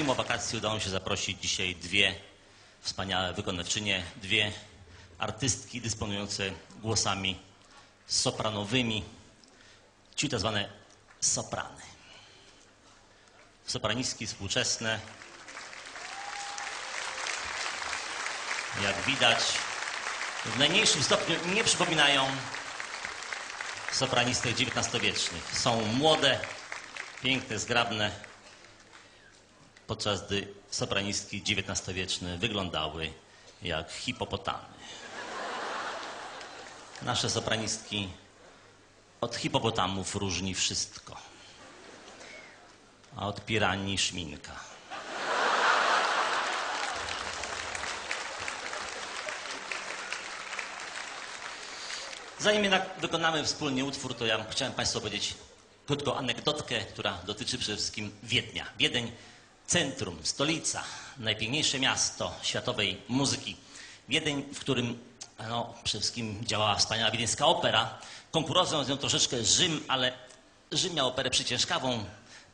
Mimo wakacji udało mi się zaprosić dzisiaj dwie wspaniałe wykonawczynie, dwie artystki dysponujące głosami sopranowymi, czyli tak zwane soprany. Sopranistki współczesne, jak widać, w najmniejszym stopniu nie przypominają sopranistek XIX-wiecznych. Są młode, piękne, zgrabne, podczas gdy sopranistki XIX-wieczne wyglądały jak hipopotamy. Nasze sopranistki od hipopotamów różni wszystko, a od piranii szminka. Zanim jednak wykonamy wspólnie utwór, to ja chciałem Państwu powiedzieć krótką anegdotkę, która dotyczy przede wszystkim Wiednia. Wiedeń, centrum, stolica, najpiękniejsze miasto światowej muzyki. Wiedeń, w którym no, przede wszystkim działała wspaniała wiedeńska opera. Konkurował z nią troszeczkę Rzym, ale Rzym miał operę przyciężkawą.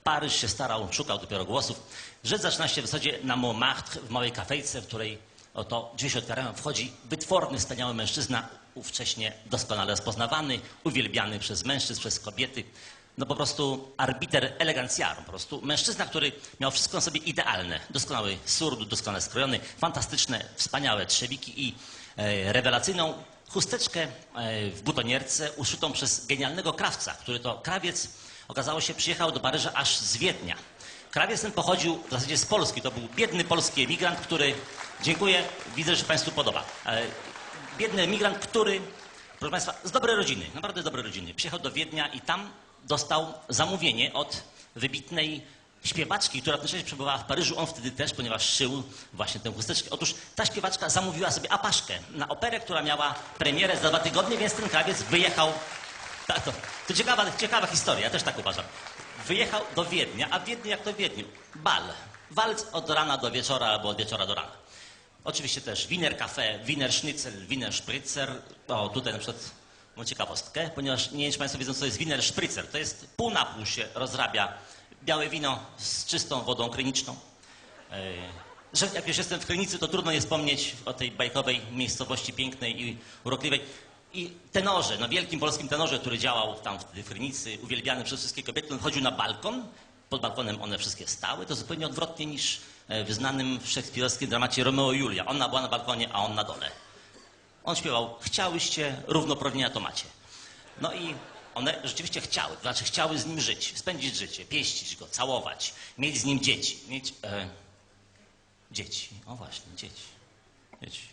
Paryż się starał, szukał dopiero głosów. Rzecz zaczyna się w zasadzie na Montmartre, w małej kafejce, w której oto się otwierają, wchodzi wytworny, wspaniały mężczyzna, ówcześnie doskonale rozpoznawany, uwielbiany przez mężczyzn, przez kobiety. No po prostu arbiter elegancjarum, po prostu mężczyzna, który miał wszystko na sobie idealne. Doskonały surd, doskonale skrojony, fantastyczne, wspaniałe trzewiki i e, rewelacyjną chusteczkę e, w butonierce uszytą przez genialnego krawca, który to krawiec, okazało się, przyjechał do Paryża aż z Wiednia. Krawiec ten pochodził w zasadzie z Polski. To był biedny polski emigrant, który, dziękuję, widzę, że Państwu podoba. E, Biedny emigrant, który, proszę Państwa, z dobrej rodziny, naprawdę z dobrej rodziny, przyjechał do Wiednia i tam dostał zamówienie od wybitnej śpiewaczki, która w tym czasie przebywała w Paryżu. On wtedy też, ponieważ szył właśnie tę chusteczkę. Otóż ta śpiewaczka zamówiła sobie apaszkę na operę, która miała premierę za dwa tygodnie, więc ten krawiec wyjechał. To, to ciekawa, ciekawa historia, ja też tak uważam. Wyjechał do Wiednia, a w Wiedniu jak to w Wiedniu? Bal. Walc od rana do wieczora albo od wieczora do rana. Oczywiście też winer cafe, winer schnitzel, winer spritzer. O, tutaj na przykład mam ciekawostkę, ponieważ nie wiem, czy Państwo wiedzą, co jest winer spritzer. To jest pół na pół się rozrabia białe wino z czystą wodą kryniczną. E, Że jak już jestem w Krynicy, to trudno nie wspomnieć o tej bajkowej miejscowości pięknej i urokliwej. I tenorze, no wielkim polskim tenorze, który działał tam w Krynicy, uwielbiany przez wszystkie kobiety, on chodził na balkon, pod balkonem one wszystkie stały, to zupełnie odwrotnie niż e, w znanym szekspirowskim dramacie Romeo i Julia. Ona była na balkonie, a on na dole. On śpiewał, chciałyście równoprawienia to macie. No i one rzeczywiście chciały, to znaczy chciały z nim żyć, spędzić życie, pieścić go, całować, mieć z nim dzieci, mieć e, dzieci, o właśnie, dzieci, dzieci.